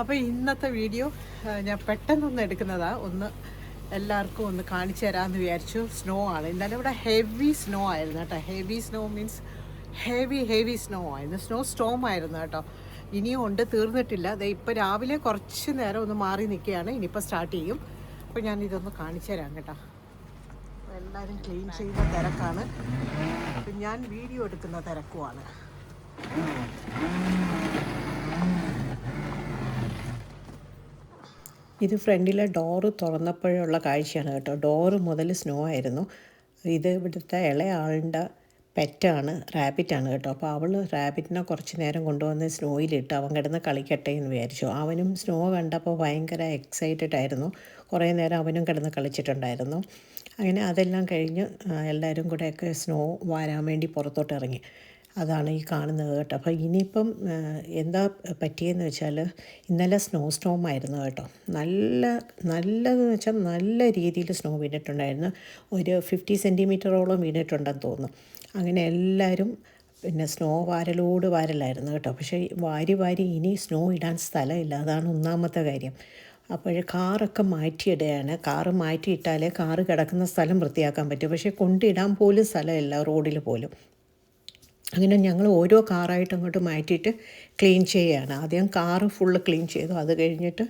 അപ്പോൾ ഇന്നത്തെ വീഡിയോ ഞാൻ പെട്ടെന്നൊന്ന് എടുക്കുന്നതാണ് ഒന്ന് എല്ലാവർക്കും ഒന്ന് കാണിച്ചു തരാമെന്ന് വിചാരിച്ചു. സ്നോ ആണ്. ഇന്നലെ ഇവിടെ ഹെവി സ്നോ ആയിരുന്നു കേട്ടോ. Heavy snow means heavy heavy snow ആയിരുന്നു. സ്നോ സ്റ്റോം ആയിരുന്നു കേട്ടോ. ഇനിയും ഉണ്ട് തീർന്നിട്ടില്ല. അതെ ഇപ്പോൾ രാവിലെ കുറച്ച് നേരം ഒന്ന് മാറി നിൽക്കുകയാണ്. ഇനിയിപ്പോൾ സ്റ്റാർട്ട് ചെയ്യും. അപ്പോൾ ഞാൻ ഇതൊന്ന് കാണിച്ചു തരാം കേട്ടോ. എല്ലാവരും ക്ലീൻ ചെയ്യുന്ന തിരക്കാണ്. ഞാൻ വീഡിയോ എടുക്കുന്ന തിരക്കുമാണ് ഇത് ഫ്രണ്ടിലെ ഡോറ് തുറന്നപ്പോഴുള്ള കാഴ്ചയാണ് കേട്ടോ. ഡോറ് മുതൽ സ്നോ ആയിരുന്നു. ഇത് ഇവിടുത്തെ ഇളയാളിന്റെ പെറ്റാണ് റാബിറ്റാണ് കേട്ടോ. അപ്പോൾ അവൾ റാബിറ്റിനെ കുറച്ച് നേരം കൊണ്ടുവന്ന് സ്നോയിലിട്ട് അവൻ കിടന്ന് കളിക്കട്ടെ എന്ന് വിചാരിച്ചു. അവനും സ്നോ കണ്ടപ്പോൾ ഭയങ്കര എക്സൈറ്റഡ് ആയിരുന്നു. കുറേ നേരം അവനും കിടന്ന് കളിച്ചിട്ടുണ്ടായിരുന്നു. അങ്ങനെ അതെല്ലാം കഴിഞ്ഞ് എല്ലാവരും കൂടെയൊക്കെ സ്നോ വാരാൻ വേണ്ടി പുറത്തോട്ട് ഇറങ്ങി. അതാണ് ഈ കാണുന്നത് കേട്ടോ. അപ്പോൾ ഇനിയിപ്പം എന്താ പറ്റിയെന്ന് വെച്ചാൽ ഇന്നലെ സ്നോ സ്റ്റോം ആയിരുന്നു കേട്ടോ. നല്ല നല്ലതെന്ന് വെച്ചാൽ നല്ല രീതിയിൽ സ്നോ വീണിട്ടുണ്ടായിരുന്നു. ഒരു ഫിഫ്റ്റി സെന്റിമീറ്ററോളം വീണിട്ടുണ്ടെന്ന് തോന്നുന്നു. അങ്ങനെ എല്ലാവരും പിന്നെ സ്നോ വാരലോട് വാരലായിരുന്നു കേട്ടോ. പക്ഷേ വാരി വാരി ഇനി സ്നോ ഇടാൻ സ്ഥലമില്ല. അതാണ് ഒന്നാമത്തെ കാര്യം. അപ്പോൾ കാറൊക്കെ മാറ്റിയിടുകയാണ്. കാറ് മാറ്റിയിട്ടാലേ കാറ് കിടക്കുന്ന സ്ഥലം വൃത്തിയാക്കാൻ പറ്റും. പക്ഷേ കൊണ്ടിടാൻ പോലും സ്ഥലമില്ല റോഡിൽ പോലും. അങ്ങനെ ഞങ്ങൾ ഓരോ കാറായിട്ട് അങ്ങോട്ട് മാറ്റിയിട്ട് ക്ലീൻ ചെയ്യുകയാണ് ആദ്യം കാറ് ഫുള്ള് ക്ലീൻ ചെയ്തു. അത് കഴിഞ്ഞിട്ട്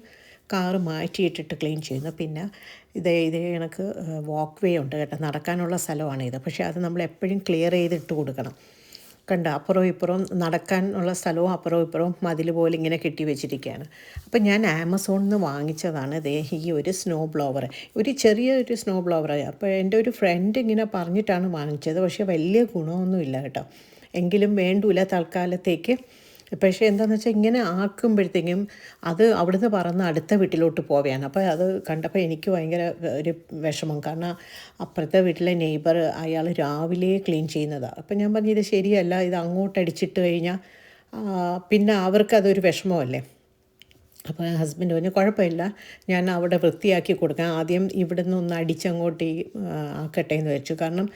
കാറ് മാറ്റിയിട്ടിട്ട് ക്ലീൻ ചെയ്യുന്നു. പിന്നെ ഇതേ ഇതേ കണക്ക് വാക്ക് വേ ഉണ്ട് കേട്ടോ. നടക്കാനുള്ള സ്ഥലമാണ് ഇത്. പക്ഷേ അത് നമ്മൾ എപ്പോഴും ക്ലിയർ ചെയ്തിട്ട് കൊടുക്കണം. കണ്ട? അപ്പുറവും ഇപ്പുറവും നടക്കാനുള്ള സ്ഥലവും അപ്പുറവും ഇപ്പുറവും മതിൽ പോലെ ഇങ്ങനെ കെട്ടി വെച്ചിരിക്കുകയാണ്. അപ്പം ഞാൻ ആമസോണിൽ നിന്ന് വാങ്ങിച്ചതാണ് ദേ ഈ ഒരു സ്നോ ബ്ലോവർ ഒരു ചെറിയ ഒരു സ്നോ ബ്ലോവർ അപ്പോൾ എന്റെ ഒരു ഫ്രണ്ട് ഇങ്ങനെ പറഞ്ഞിട്ടാണ് വാങ്ങിച്ചത്. പക്ഷേ വലിയ ഗുണമൊന്നുമില്ല കേട്ടോ. എങ്കിലും വേണ്ടൂല തൽക്കാലത്തേക്ക് പക്ഷേ എന്താണെന്ന് വെച്ചാൽ ഇങ്ങനെ ആക്കുമ്പോഴത്തേക്കും അത് അവിടുന്ന് പറന്ന് അടുത്ത വീട്ടിലോട്ട് പോവുകയാണ് അപ്പോൾ അത് കണ്ടപ്പോൾ എനിക്ക് ഭയങ്കര ഒരു വിഷമം. കാരണം അപ്പുറത്തെ വീട്ടിലെ നെയ്ബർ അയാൾ രാവിലെ ക്ലീൻ ചെയ്യുന്നതാണ് അപ്പം ഞാൻ പറഞ്ഞു ഇത് ശരിയല്ല ഇത് അങ്ങോട്ട് അടിച്ചിട്ട് കഴിഞ്ഞാൽ പിന്നെ അവർക്ക് അതൊരു വിഷമമല്ലേ? അപ്പോൾ ഹസ്ബൻഡ് പറഞ്ഞു കുഴപ്പമില്ല. ഞാൻ അവിടെ വൃത്തിയാക്കി കൊടുക്കാം. ആദ്യം ഇവിടെ നിന്ന് ഒന്ന് അടിച്ചങ്ങോട്ട് ആക്കട്ടെ എന്ന് വെച്ചു. കാരണം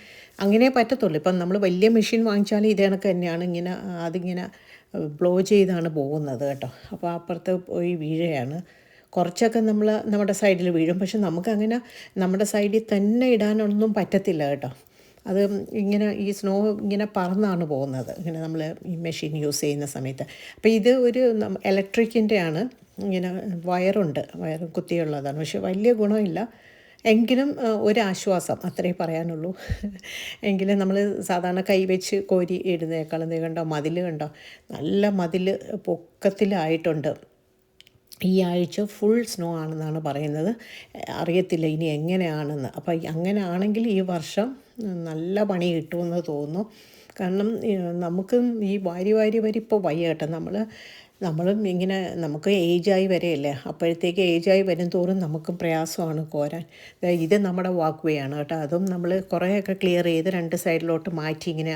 അങ്ങനെ പറ്റത്തുള്ളൂ. ഇപ്പം നമ്മൾ വലിയ മെഷീൻ വാങ്ങിച്ചാൽ ഇത് കണക്ക് തന്നെയാണ്. ഇങ്ങനെ അതിങ്ങനെ ബ്ലോ ചെയ്താണ് പോകുന്നത് കേട്ടോ. അപ്പോൾ അപ്പുറത്ത് പോയി വീഴയാണ് കുറച്ചൊക്കെ നമ്മൾ നമ്മുടെ സൈഡിൽ വീഴും. പക്ഷെ നമുക്കങ്ങനെ നമ്മുടെ സൈഡിൽ തന്നെ ഇടാനൊന്നും പറ്റത്തില്ല കേട്ടോ. അത് ഇങ്ങനെ ഈ സ്നോ ഇങ്ങനെ പറന്നാണ് പോകുന്നത്. ഇങ്ങനെ നമ്മൾ ഈ മെഷീൻ യൂസ് ചെയ്യുന്ന സമയത്ത്. അപ്പോൾ ഇത് ഒരു ഇലക്ട്രിക്കിന്റെ ആണ്. ഇങ്ങനെ വയറുണ്ട് വയർ കുത്തിയുള്ളതാണ്. പക്ഷെ വലിയ ഗുണമില്ല. എങ്കിലും ഒരാശ്വാസം അത്രേ പറയാനുള്ളൂ. എങ്കിലും നമ്മൾ സാധാരണ കൈവച്ച് കോരി ഇടുന്നേക്കാളും കണ്ടോ മതിൽ കണ്ടോ നല്ല മതിൽ പൊക്കത്തിലായിട്ടുണ്ട്. ഈ ആഴ്ച ഫുൾ സ്നോ ആണെന്നാണ് പറയുന്നത്. അറിയത്തില്ല ഇനി എങ്ങനെയാണെന്ന്. അപ്പോൾ അങ്ങനെ ആണെങ്കിൽ ഈ വർഷം നല്ല പണി കിട്ടുമെന്ന് തോന്നുന്നു. കാരണം നമുക്ക് ഈ വാരി വാരി വരി ഇപ്പോൾ വയ്യ കേട്ടോ. നമ്മൾ നമ്മളും ഇങ്ങനെ നമുക്ക് ഏജായി വരെയല്ലേ? അപ്പോഴത്തേക്ക് ഏജായി വരും തോറും നമുക്കും പ്രയാസമാണ് കോരാൻ. ഇത് നമ്മുടെ വാക്ക് വേ ആണ് കേട്ടോ. അതും നമ്മൾ കുറേയൊക്കെ ക്ലിയർ ചെയ്ത് രണ്ട് സൈഡിലോട്ട് മാറ്റി ഇങ്ങനെ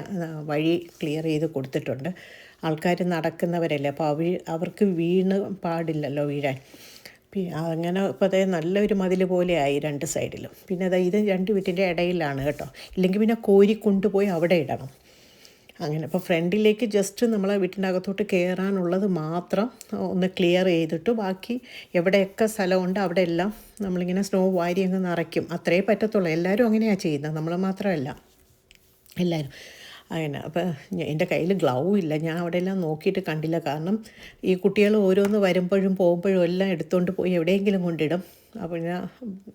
വഴി ക്ലിയർ ചെയ്ത് കൊടുത്തിട്ടുണ്ട്. ആൾക്കാർ നടക്കുന്നവരല്ലേ? അപ്പോൾ അവർ അവർക്ക് വീണ് പാടില്ലല്ലോ വീഴാൻ. അങ്ങനെ ഇപ്പോൾ അതേ നല്ലൊരു മതിൽ പോലെ ആയി രണ്ട് സൈഡിലും പിന്നെ അതാ ഇത് രണ്ട് വീട്ടിന്റെ ഇടയിലാണ് കേട്ടോ. ഇല്ലെങ്കിൽ പിന്നെ കോരി കൊണ്ടുപോയി അവിടെ ഇടണം. അങ്ങനെ. ഇപ്പോൾ ഫ്രണ്ടിലേക്ക് ജസ്റ്റ് നമ്മളെ വീട്ടിന്റെ അകത്തോട്ട് കയറാനുള്ളത് മാത്രം ഒന്ന് ക്ലിയർ ചെയ്തിട്ട് ബാക്കി എവിടെയൊക്കെ സ്ഥലമുണ്ട് അവിടെ എല്ലാം നമ്മളിങ്ങനെ സ്നോ വാരി അങ്ങ് നിറയ്ക്കും. അത്രേ പറ്റത്തുള്ളൂ. എല്ലാവരും അങ്ങനെയാണ് ചെയ്യുന്നത്. നമ്മൾ മാത്രമല്ല. എല്ലാവരും അങ്ങനെ. അപ്പം എന്റെ കയ്യിൽ ഗ്ലൗ ഇല്ല. ഞാൻ അവിടെ എല്ലാം നോക്കിയിട്ട് കണ്ടില്ല. കാരണം ഈ കുട്ടികൾ ഓരോന്ന് വരുമ്പോഴും പോകുമ്പോഴും എല്ലാം എടുത്തുകൊണ്ട് പോയി എവിടെയെങ്കിലും കൊണ്ടിടും. അപ്പോൾ ഞാൻ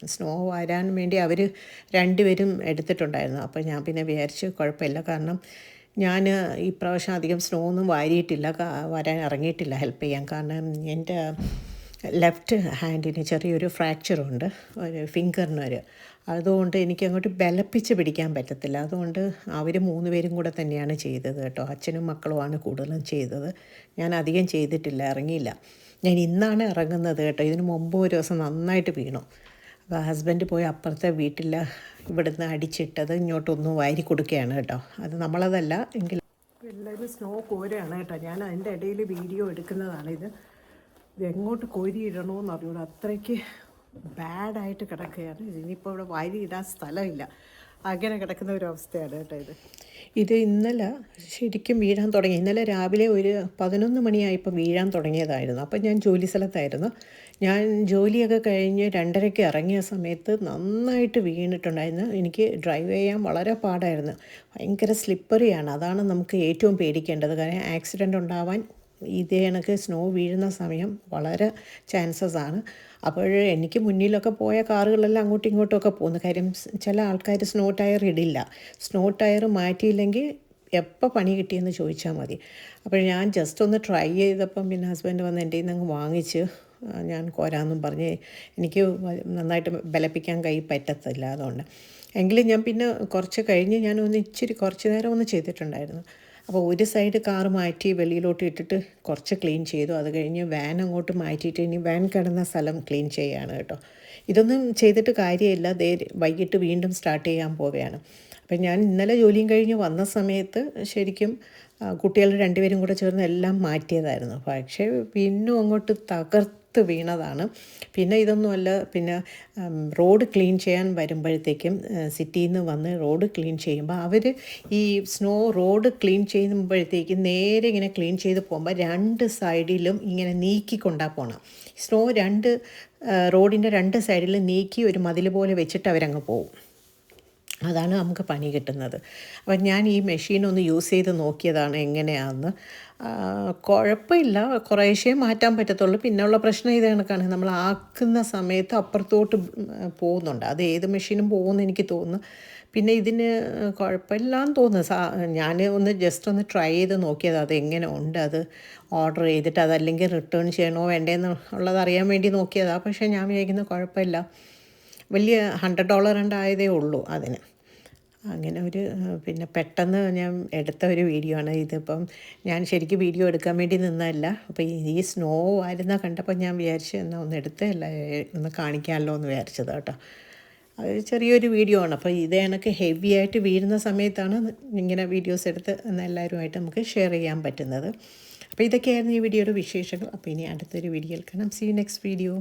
സ്നോ വരാൻ വേണ്ടി അവർ രണ്ടുപേരും എടുത്തിട്ടുണ്ടായിരുന്നു. അപ്പോൾ ഞാൻ പിന്നെ വിചാരിച്ച് കുഴപ്പമില്ല. കാരണം ഞാൻ ഈ പ്രാവശ്യം അധികം സ്നോ ഒന്നും വാരിയിട്ടില്ല വരാൻ ഇറങ്ങിയിട്ടില്ല ഹെൽപ്പ് ചെയ്യാൻ. കാരണം എന്റെ ലെഫ്റ്റ് ഹാൻഡിന് ചെറിയൊരു ഫ്രാക്ചറുണ്ട്. ഒരു ഫിംഗറിനൊരു. അതുകൊണ്ട് എനിക്ക് അങ്ങോട്ട് ബലപ്പിച്ച് പിടിക്കാൻ പറ്റത്തില്ല. അതുകൊണ്ട് അവർ മൂന്ന് പേരും കൂടെ തന്നെയാണ് ചെയ്തത് കേട്ടോ. അച്ഛനും മക്കളുമാണ് കൂടുതലും ചെയ്തത്. ഞാൻ അധികം ചെയ്തിട്ടില്ല ഇറങ്ങിയില്ല. ഞാൻ ഇന്നാണ് ഇറങ്ങുന്നത് കേട്ടോ. ഇതിന് മുമ്പ് ഒരു ദിവസം നന്നായിട്ട് വീണു. അപ്പോൾ ഹസ്ബൻഡ് പോയി അപ്പുറത്തെ വീട്ടിൽ ഇവിടുന്ന് അടിച്ചിട്ടത് ഇങ്ങോട്ടൊന്നും വാരി കൊടുക്കുകയാണ് കേട്ടോ. അത് നമ്മളതല്ല എങ്കിൽ എല്ലാവരും സ്നോ കോരാണ് കേട്ടോ. ഞാൻ അതിന്റെ ഇടയിൽ വീഡിയോ എടുക്കുന്നതാണ് ഇത്. എങ്ങോട്ട് കോരി ഇടണമെന്ന് അറിയൂടാ അത്രയ്ക്ക് ബാഡായിട്ട് കിടക്കുകയാണ്. ഇനിയിപ്പോൾ ഇവിടെ വാരി ഇടാൻ സ്ഥലമില്ല. അങ്ങനെ കിടക്കുന്ന ഒരു അവസ്ഥയാണ് കേട്ടോ ഇത്. ഇത് ഇന്നലെ ശരിക്കും വീഴാൻ തുടങ്ങി. ഇന്നലെ രാവിലെ ഒരു പതിനൊന്ന് മണിയായപ്പോൾ വീഴാൻ തുടങ്ങിയതായിരുന്നു. അപ്പം ഞാൻ ജോലി സ്ഥലത്തായിരുന്നു. ഞാൻ ജോലിയൊക്കെ കഴിഞ്ഞ് രണ്ടരയ്ക്ക് ഇറങ്ങിയ സമയത്ത് നന്നായിട്ട് വീണിട്ടുണ്ടായിരുന്നു. എനിക്ക് ഡ്രൈവ് ചെയ്യാൻ വളരെ പാടായിരുന്നു. ഭയങ്കര സ്ലിപ്പറിയാണ് അതാണ് നമുക്ക് ഏറ്റവും പേടിക്കേണ്ടത്. കാരണം ആക്സിഡന്റ് ഉണ്ടാവാൻ ഇതേ കണക്ക് സ്നോ വീഴുന്ന സമയം വളരെ ചാൻസസ് ആണ്. അപ്പോൾ എനിക്ക് മുന്നിലൊക്കെ പോയ കാറുകളെല്ലാം അങ്ങോട്ടും ഇങ്ങോട്ടും ഒക്കെ പോകുന്നു. കാര്യം ചില ആൾക്കാർ സ്നോ ടയർ ഇടില്ല. സ്നോ ടയർ മാറ്റിയില്ലെങ്കിൽ എപ്പോൾ പണി കിട്ടിയെന്ന് ചോദിച്ചാൽ മതി. അപ്പോൾ ഞാൻ ജസ്റ്റ് ഒന്ന് ട്രൈ ചെയ്തപ്പം പിന്നെ ഹസ്ബൻഡ് വന്ന് എന്റെ നിന്ന് അങ്ങ് വാങ്ങിച്ച് ഞാൻ കോരാന്നും പറഞ്ഞ് എനിക്ക് നന്നായിട്ട് ബലപ്പിക്കാൻ കൈ പറ്റത്തില്ല അതുകൊണ്ട്. എങ്കിലും ഞാൻ പിന്നെ കുറച്ച് കഴിഞ്ഞ് ഞാൻ ഒന്ന് ഇച്ചിരി കുറച്ച് നേരം ഒന്ന് ചെയ്തിട്ടുണ്ടായിരുന്നു. അപ്പോൾ ഒരു സൈഡ് കാർ മാറ്റി വെളിയിലോട്ട് ഇട്ടിട്ട് കുറച്ച് ക്ലീൻ ചെയ്തു. അത് കഴിഞ്ഞ് വാൻ അങ്ങോട്ട് മാറ്റിയിട്ട് ഇനി വാൻ കിടന്ന സ്ഥലം ക്ലീൻ ചെയ്യുകയാണ് കേട്ടോ. ഇതൊന്നും ചെയ്തിട്ട് കാര്യമില്ല. ദേ വൈകിട്ട് വീണ്ടും സ്റ്റാർട്ട് ചെയ്യാൻ പോവുകയാണ്. അപ്പം ഞാൻ ഇന്നലെ ജോലിയും കഴിഞ്ഞ് വന്ന സമയത്ത് ശരിക്കും കുട്ടികൾ രണ്ടുപേരും കൂടെ ചേർന്ന് എല്ലാം മാറ്റിയതായിരുന്നു. പക്ഷേ പിന്നും അങ്ങോട്ട് തകർത്ത് വീണതാണ്. പിന്നെ ഇതൊന്നുമല്ല പിന്നെ റോഡ് ക്ലീൻ ചെയ്യാൻ വരുമ്പോഴത്തേക്കും സിറ്റിയിൽ നിന്ന് വന്ന് റോഡ് ക്ലീൻ ചെയ്യുമ്പോൾ അവർ ഈ സ്നോ റോഡ് ക്ലീൻ ചെയ്യുമ്പോഴത്തേക്കും നേരെ ഇങ്ങനെ ക്ലീൻ ചെയ്ത് പോകുമ്പോൾ രണ്ട് സൈഡിലും ഇങ്ങനെ നീക്കിക്കൊണ്ടാ പോകണം സ്നോ രണ്ട് റോഡിന്റെ രണ്ട് സൈഡിൽ നീക്കി ഒരു മതിൽ പോലെ വെച്ചിട്ട് അവരങ്ങ് പോകും അതാണ് നമുക്ക് പണി കിട്ടുന്നത്. അപ്പം ഞാൻ ഈ മെഷീൻ ഒന്ന് യൂസ് ചെയ്ത് നോക്കിയതാണ് എങ്ങനെയാണെന്ന് കുഴപ്പമില്ല കുറേശ്ശേ മാറ്റാൻ പറ്റത്തുള്ളൂ. പിന്നെയുള്ള പ്രശ്നം ഇത് കണക്കാണ് നമ്മൾ ആക്കുന്ന സമയത്ത് അപ്പുറത്തോട്ട് പോകുന്നുണ്ട്. അത് ഏത് മെഷീനും പോകുമെന്ന് എനിക്ക് തോന്നുന്നു. പിന്നെ ഇതിന് കുഴപ്പമില്ലാന്ന് തോന്നുന്നു. സാ ഞാൻ ഒന്ന് ജസ്റ്റ് ഒന്ന് ട്രൈ ചെയ്ത് നോക്കിയത്. അത് എങ്ങനെ ഉണ്ട്? അത് ഓർഡർ ചെയ്തിട്ട് അതല്ലെങ്കിൽ റിട്ടേൺ ചെയ്യണോ വേണ്ടേന്ന് ഉള്ളത് അറിയാൻ വേണ്ടി നോക്കിയതാണ് പക്ഷേ ഞാൻ വിചാരിക്കുന്നത് കുഴപ്പമില്ല. വലിയ ഹൺഡ്രഡ് ഡോളർ ഉണ്ടായതേ ഉള്ളൂ അതിന്. അങ്ങനെ ഒരു പിന്നെ പെട്ടെന്ന് ഞാൻ എടുത്ത ഒരു വീഡിയോ ആണ് ഇതിപ്പം ഞാൻ ശരിക്കും വീഡിയോ എടുക്കാൻ വേണ്ടി നിന്നതല്ല. അപ്പോൾ ഈ സ്നോ ആയിരുന്ന കണ്ടപ്പോൾ ഞാൻ വിചാരിച്ചു എന്നാൽ ഒന്ന് എടുത്തല്ല ഒന്ന് കാണിക്കാമല്ലോ എന്ന് വിചാരിച്ചത് കേട്ടോ. അത് ചെറിയൊരു വീഡിയോ ആണ്. അപ്പോൾ ഇത് എനിക്ക് ഹെവി ആയിട്ട് വീഴുന്ന സമയത്താണ് ഇങ്ങനെ വീഡിയോസ് എടുത്ത് എല്ലാവരുമായിട്ട് നമുക്ക് ഷെയർ ചെയ്യാൻ പറ്റുന്നത്. അപ്പോൾ ഇതൊക്കെയായിരുന്നു ഈ വീഡിയോയുടെ വിശേഷങ്ങൾ. അപ്പോൾ ഇനി അടുത്തൊരു വീഡിയോയിൽ കാണാം. C next video